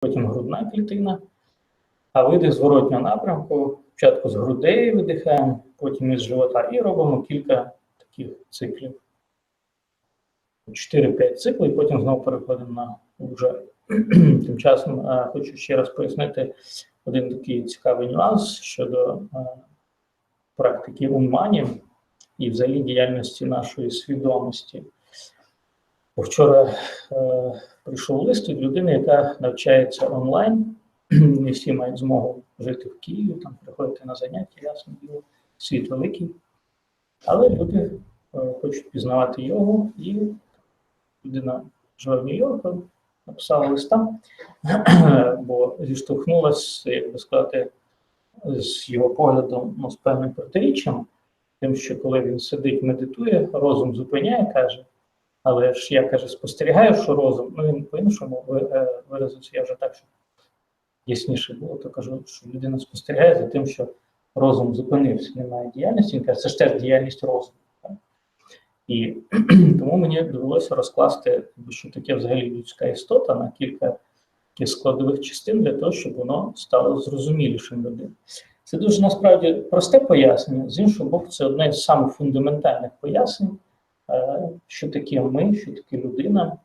потім грудна клітина, а видих зворотнього напрямку. Спочатку з грудей видихаємо, потім із живота і робимо кілька таких циклів. 4-5 циклів, і потім знову переходимо на вже. Тим часом хочу ще раз пояснити один такий цікавий нюанс щодо е, практики уммані і взагалі діяльності нашої свідомості. Вчора е, прийшов лист від людини, яка навчається онлайн. Не всі мають змогу жити в Києві, там приходити на заняття, ясно діло, світ великий. Але люди е, хочуть пізнавати йогу, і людина живе в Нью-Йорку, написала листа, бо зіштовхнулася, як би сказати, з його поглядом ну, з певним протиріччям, тим, що коли він сидить, медитує, розум зупиняє, каже. Але ж я каже, спостерігаю, що розум, ну він по-іншому е, виразився, я вже так, щоб ясніше було, то кажу, що людина спостерігає за тим, що розум зупинився, немає діяльності. Він каже, це ж теж діяльність розуму. так. І тому мені довелося розкласти, що таке взагалі людська істота на кілька складових частин для того, щоб воно стало зрозумілішим людині. Це дуже насправді просте пояснення. З іншого боку, це одне з самих фундаментальних пояснень, що таке ми, що таке людина.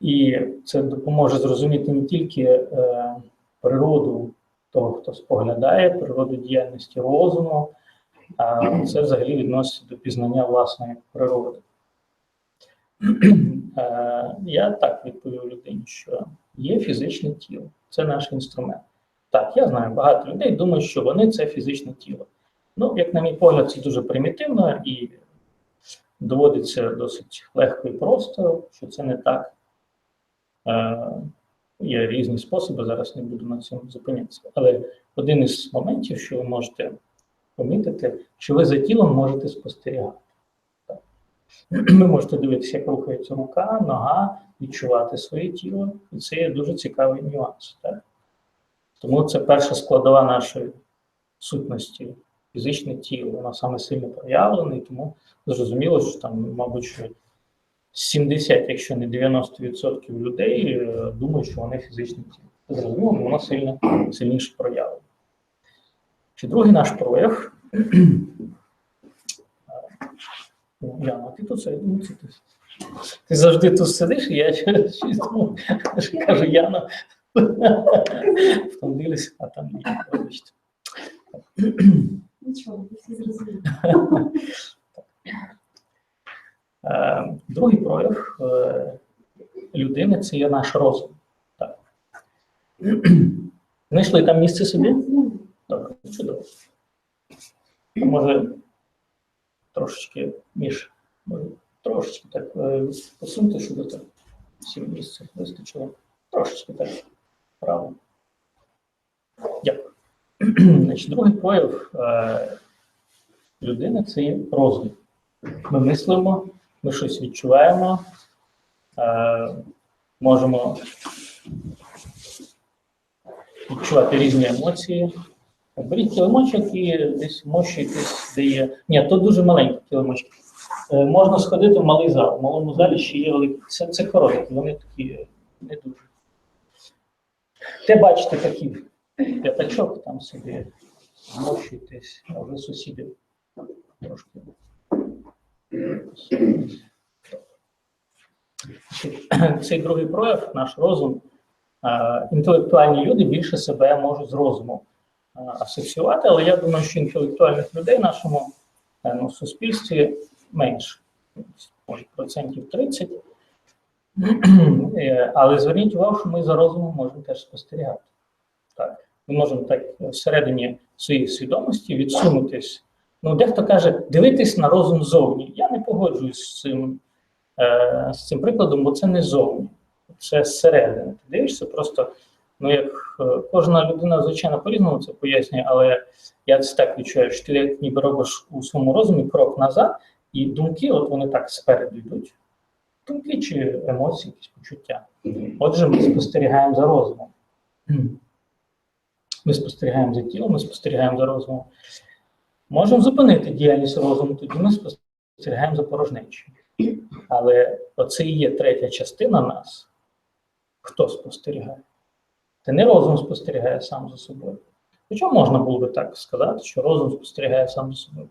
І це допоможе зрозуміти не тільки е, природу того, хто споглядає, природу діяльності розуму, а це взагалі відноситься до пізнання власної природи. Е, Я так відповів людині, що є фізичне тіло, це наш інструмент. Так, я знаю, багато людей думають, що вони це фізичне тіло. Ну, як на мій погляд, це дуже примітивно і доводиться досить легко і просто, що це не так. Е, Є різні способи, зараз не буду на цьому зупинятися. Але один із моментів, що ви можете помітити, що ви за тілом можете спостерігати. Ви можете дивитися, як рухається рука, нога, відчувати своє тіло, і це є дуже цікавий нюанс. Так? Тому це перша складова нашої сутності, фізичне тіло, воно саме сильно проявлене, і тому зрозуміло, що там, мабуть, що 70, якщо не 90% людей е, думають, що вони фізичне тіло. Зрозуміло, бо воно сильно сильніше проявлено. Чи другий наш прояв? О, Яна, ти тут? Ну, це ти. Ти завжди тут сидиш, і я кажу, Яна. Втомились, а там ні, вибачте. Нічого, всі зрозуміли. Е, Другий прояв е, людини це є наш розум. Так. Знайшли там місце собі? Добре, чудово. Може трошечки між, може, трошечки так е, посунути, щоб так всім місце вистачило. Трошечки так право. Значить, другий прояв е, людини це є розум. Ми мислимо, ми щось відчуваємо, е, можемо відчувати різні емоції. Беріть килимочок і десь мощуйтесь, де є. Ні, то дуже маленькі килимочки. Е, можна сходити в малий зал. В малому залі ще є великі. Це, це короткі, вони такі не дуже. Те бачите такі п'ятачок там собі, мощуйтесь, а вже сусіди трошки. Цей другий прояв, наш розум. Інтелектуальні люди більше себе можуть з розуму е, асоціювати, але я думаю, що інтелектуальних людей в нашому е, ну, суспільстві менше, може процентів 30. Е, Але зверніть увагу, що ми за розумом можемо теж спостерігати. Так. Ми можемо так всередині своєї свідомості відсунутись. Ну, дехто каже, дивитись на розум зовні. Я не погоджуюсь з цим, е, з цим прикладом, бо це не зовні, це зсередини. Ти дивишся просто, ну як е, кожна людина, звичайно, по-різному це пояснює, але я це так відчуваю, що ти ніби робиш у своєму розумі крок назад, і думки, от вони так спереду йдуть. Думки чи емоції, якісь почуття. Отже, ми спостерігаємо за розумом. Ми спостерігаємо за тілом, ми спостерігаємо за розумом. Можемо зупинити діяльність розуму, тоді ми спостерігаємо за порожнечою. Але оце і є третя частина нас, хто спостерігає. Це не розум спостерігає сам за собою. Хоча можна було би так сказати, що розум спостерігає сам за собою.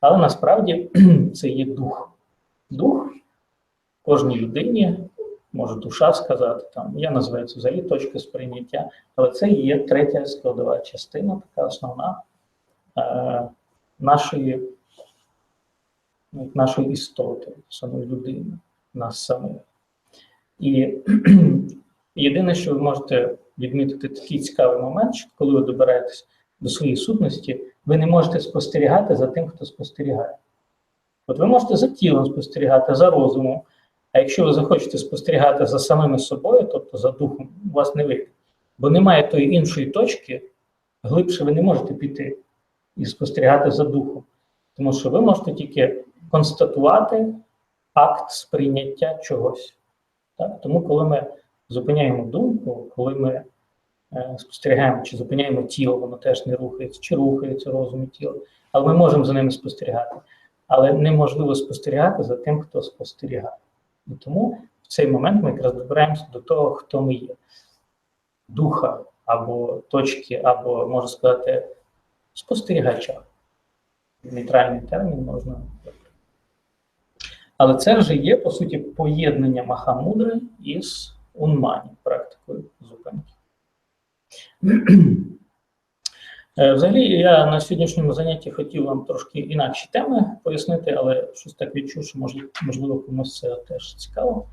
Але насправді це є дух. Дух кожній людині, може душа сказати, там, я називаю це взагалі точка сприйняття, але це є третя складова частина, така основна е, нашої, ну, нашої істоти, самої людини, нас самих. І єдине, що ви можете відмітити такий цікавий момент, що коли ви добираєтесь до своєї сутності, ви не можете спостерігати за тим, хто спостерігає. От ви можете за тілом спостерігати, за розумом, а якщо ви захочете спостерігати за самими собою, тобто за духом, у вас не вийде. Бо немає тої іншої точки, глибше ви не можете піти і спостерігати за духом. Тому що ви можете тільки констатувати акт сприйняття чогось. Так? Тому, коли ми зупиняємо думку, коли ми е, спостерігаємо, чи зупиняємо тіло, воно теж не рухається, чи рухається розум і тіло, але ми можемо за ними спостерігати. Але неможливо спостерігати за тим, хто спостерігає. І тому в цей момент ми якраз добираємося до того, хто ми є. Духа або точки, або, можна сказати, спостерігача. Нейтральний термін можна. Але це вже є, по суті, поєднання Махамудри із унмані, практикою зупинки. Е, взагалі, я на сьогоднішньому занятті хотів вам трошки інакші теми пояснити, але щось так відчув, що можливо комусь це теж цікаво.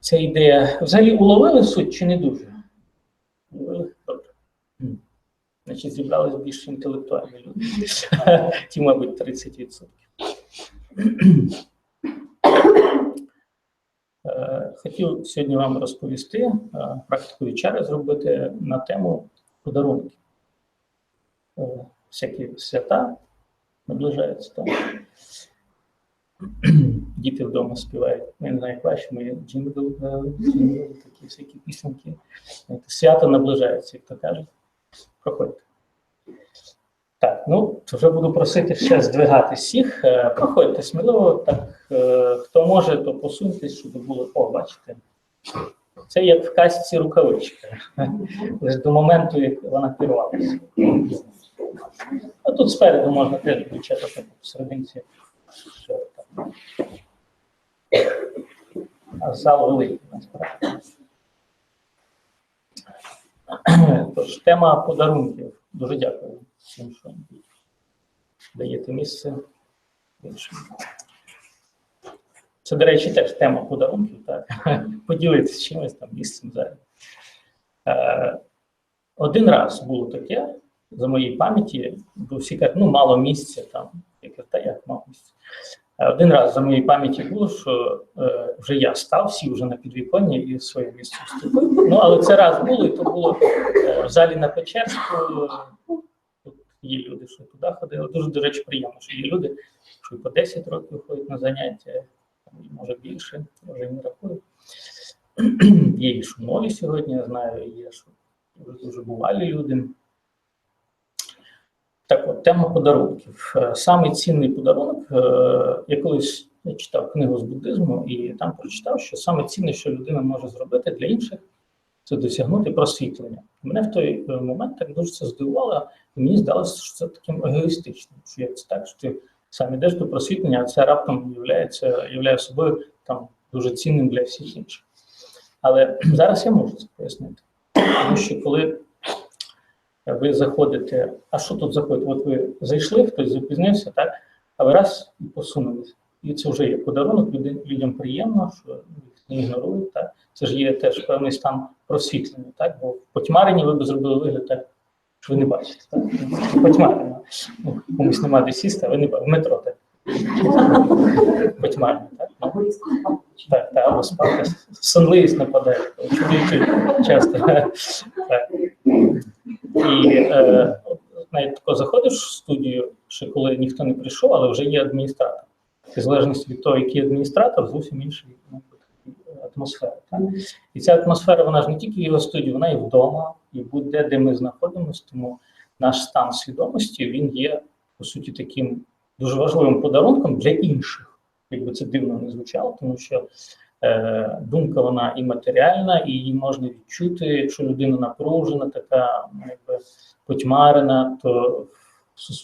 Ця ідея. Взагалі уловили суть чи не дуже? Добре. Значить, зібрались більш інтелектуальні люди. Ті, мабуть, 30%. Е, хотів сьогодні вам розповісти, е, практику вечери зробити на тему подарунків. Е, всякі свята наближаються там. Діти вдома співають. Я не знаю, як ваші мої джингл, такі всякі пісеньки. Свято наближається, як то кажуть. Проходьте. Так, ну вже буду просити ще здвигати всіх. Е, проходьте сміливо, так хто може, то посуньтесь, щоб було. О, бачите. Це як в касті рукавичка. Лише до моменту, як вона керувалася. А тут спереду можна теж включати посерединці. А зал великий насправді. Тож, тема подарунків. Дуже дякую всім, що даєте місце іншим. Це, до речі, теж тема подарунків, так? Поділитися чимось там місцем зараз. Е, один раз було таке, за моїй пам'яті, бо всі кажуть, ну, мало місця там, я кажу, та як мало місця. Е, один раз за моїй пам'яті було, що е, вже я став, всі вже на підвіконні і своє місце вступив. Ну, але це раз було, і то було е, в залі на Печерську. Тут є люди, що туди ходили. Дуже, до речі, приємно, що є люди, що по 10 років ходять на заняття, може більше, може не рахую. Є і що нові сьогодні, я знаю, є що дуже бувалі люди. Так от, тема подарунків. Е, Самий цінний подарунок, е, я колись я читав книгу з буддизму, і там прочитав, що саме цінне, що людина може зробити для інших, це досягнути просвітлення. Мене в той е, момент так дуже це здивувало, і мені здалося, що це таким егоїстичним. Що як це так, що ти сам ідеш до просвітлення, а це раптом являє собою там дуже цінним для всіх інших. Але зараз я можу це пояснити. Тому що коли ви заходите, а що тут заходить? От ви зайшли, хтось запізнився, так? А ви раз і посунулися. І це вже є подарунок, людям приємно, що їх не ігнорують. Так? Це ж є теж певний стан просвітлення, так? Бо в потьмаренні ви б зробили вигляд так, що ви не бачите. Так? Потьмарення. Ну, комусь нема де сісти, а ви не бачите. В метро так. Потьмарення, так? Так, так, або спати. Сонливість нападає. Чоловіки часто. Так. І е, навіть тако заходиш в студію, ще коли ніхто не прийшов, але вже є адміністратор. І в залежності від того, який адміністратор, зовсім інша ну, атмосфера. Так? І ця атмосфера, вона ж не тільки в його студії, вона і вдома, і будь-де, де ми знаходимося, тому наш стан свідомості він є, по суті, таким дуже важливим подарунком для інших. Якби це дивно не звучало, тому що е, думка вона і матеріальна, і її можна відчути. Якщо людина напружена, така ну, якби потьмарена, то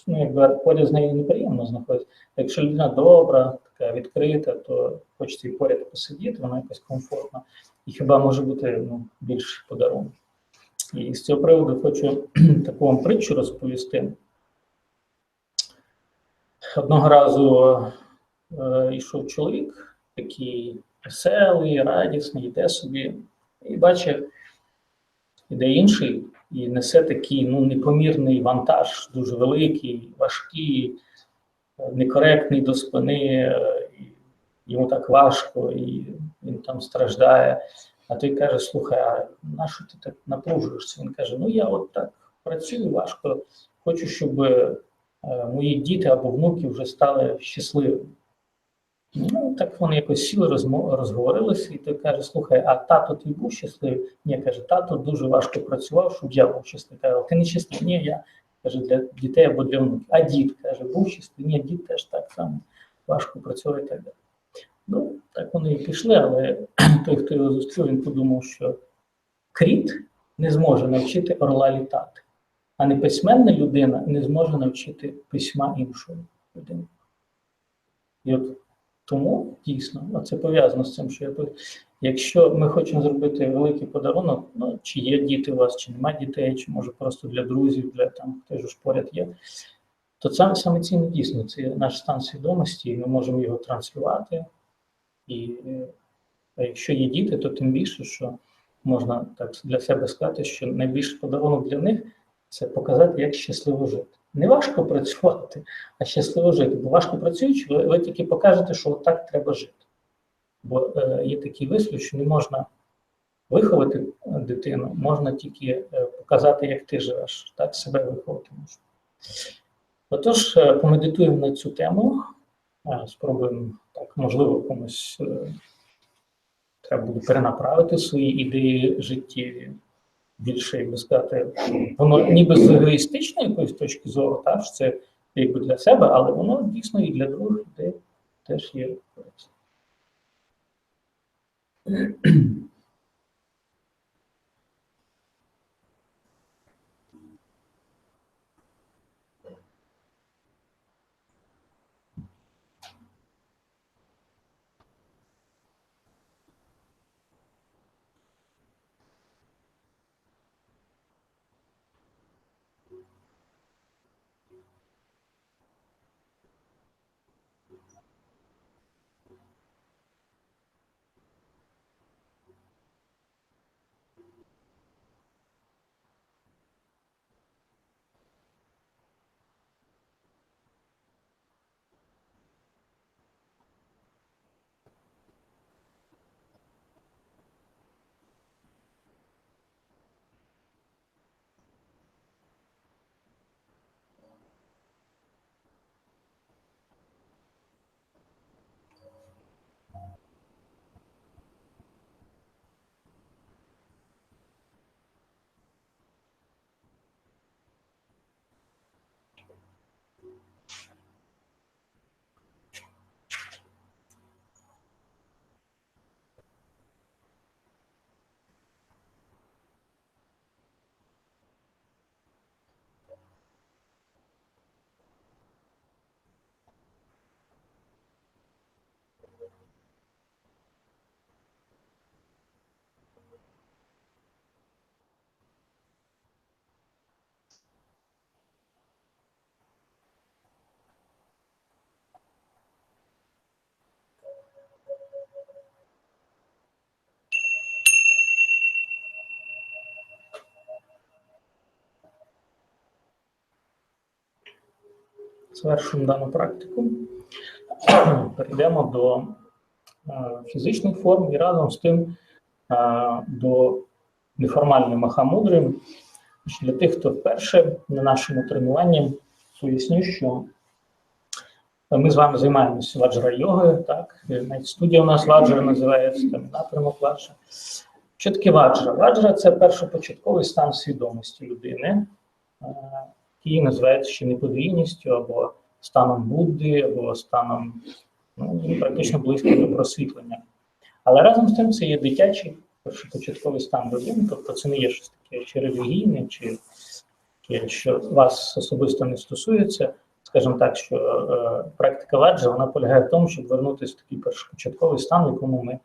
ну, якби поряд з нею неприємно знаходиться. Якщо людина добра, така відкрита, то хочеться і поряд посидіти, вона якось комфортна. І хіба може бути ну, більш подарунок. І з цього приводу хочу таку вам притчу розповісти. Одного разу е, йшов чоловік, такий веселий, радісний, йде собі, і бачить, іде інший, і несе такий ну, непомірний вантаж, дуже великий, важкий, некоректний до спини, йому так важко, і він там страждає. А той каже: Слухай, а на що ти так напружуєшся? Він каже: Ну я от так працюю важко, хочу, щоб е, мої діти або внуки вже стали щасливими. Ну, так вони якось сіли, розговорилися, і той каже: Слухай, а тато твій був щасливий? Ні, каже, тато дуже важко працював, щоб я був щасливий. Каже, ти не щасливий? Ні, я каже, для дітей або для внуків. А дід каже, був щасливий? Ні, дід теж так само важко працював і так далі. Ну, так вони і пішли, але той, хто його зустрів, він подумав, що кріт не зможе навчити орла літати, а неписьменна людина не зможе навчити письма іншої людини. І от тому дійсно, це пов'язано з цим, що я якщо ми хочемо зробити великий подарунок, ну чи є діти у вас, чи немає дітей, чи може просто для друзів, для там хто ж поряд є, то саме саме цінне дійсно це наш стан свідомості, і ми можемо його транслювати. І якщо є діти, то тим більше, що можна так для себе сказати, що найбільший подарунок для них це показати, як щасливо жити. Не важко працювати, а щасливо жити. Бо важко працюючи, ви, ви тільки покажете, що так треба жити. Бо е, є такий вислів, що не можна виховати дитину, можна тільки е, показати, як ти живеш, так себе виховати можна. Отож, е, помедитуємо на цю тему, е, спробуємо так, можливо, комусь е, треба буде перенаправити свої ідеї життєві. Більше, як би сказати, воно ніби з егоїстичної якоїсь точки зору, так, що це якби для себе, але воно дійсно і для других людей теж є корисно. Завершуємо дану практику. Перейдемо до е, фізичних форм і разом з тим е, до неформальної махамудри. Для тих, хто вперше на нашому тренуванні, поясню, що ми з вами займаємося ваджра йогою, так, навіть студія у нас ваджра називається, там напрямок ваджра. Що таке ваджра? Ваджра це першопочатковий стан свідомості людини. Який називається ще неподвійністю або станом Будди, або станом ну, практично близьким до просвітлення. Але разом з тим це є дитячий першопочатковий стан родини, тобто це не є щось таке чи релігійне, чи таке, що вас особисто не стосується. Скажімо так, що е, практика ваджа вона полягає в тому, щоб вернутися в такий першопочатковий стан, в якому ми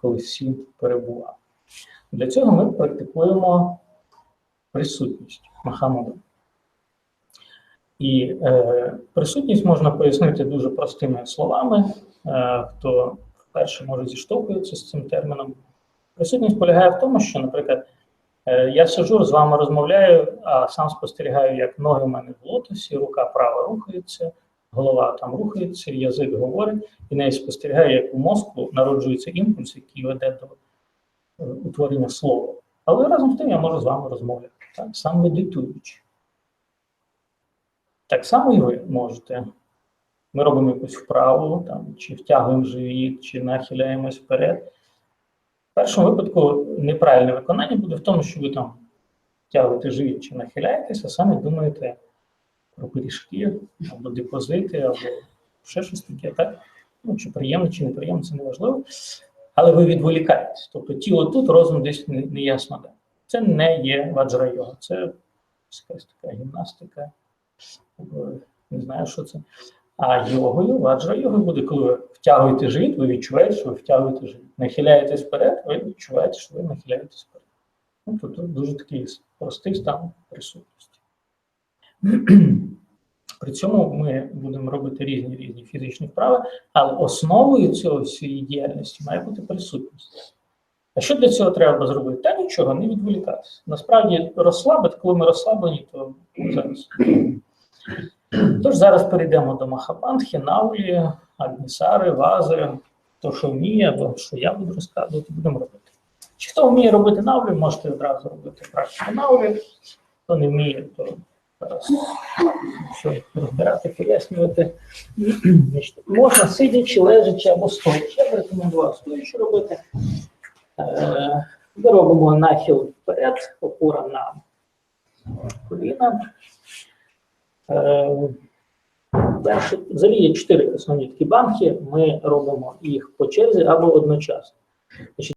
колись всі перебували. Для цього ми практикуємо присутність Махамуду. І е, присутність можна пояснити дуже простими словами. Е, хто вперше може зіштовхується з цим терміном. Присутність полягає в тому, що, наприклад, е, я сиджу з вами розмовляю, а сам спостерігаю, як ноги в мене в лотосі, рука права рухається, голова там рухається, язик говорить, і неї спостерігаю, як у мозку народжується імпульс, який веде до е, утворення слова. Але разом з тим я можу з вами розмовляти, так, сам медитуючи. Так само і ви можете. Ми робимо якусь вправу, там, чи втягуємо живіт, чи нахиляємось вперед. В першому випадку неправильне виконання буде в тому, що ви там втягуєте живіт чи нахиляєтесь, а саме думаєте про пиріжки, або депозити, або ще щось таке, так? Ну, чи приємно, чи неприємно, це не важливо. Але ви відволікаєтесь. Тобто тіло тут, розум десь не, не де. Це не є ваджра йога, це якась така гімнастика, не знаю, що це. А йогою, ваджра йога буде, коли ви втягуєте живіт, ви відчуваєте, що ви втягуєте живіт. Нахиляєтесь вперед, ви відчуваєте, що ви нахиляєтесь вперед. Ну, тобто дуже такий простий стан присутності. При цьому ми будемо робити різні різні фізичні вправи, але основою цього всієї діяльності має бути присутність. А що для цього треба зробити? Та нічого, не відволікатися. Насправді розслабити, коли ми розслаблені, то зараз. Тож зараз перейдемо до Махабандхи, Наулі, Агнісари, Вази, то, що вміє, або що я буду розказувати, будемо робити. Чи хто вміє робити Наулі, можете одразу робити практику Наулі. Хто не вміє, то зараз все розбирати, пояснювати. Можна сидячи, лежачи або стоячи. Я б рекомендував стоячи робити. Е, Ми робимо нахил вперед, опора на коліна. Е, взагалі є чотири основні такі банки. Ми робимо їх по черзі або одночасно.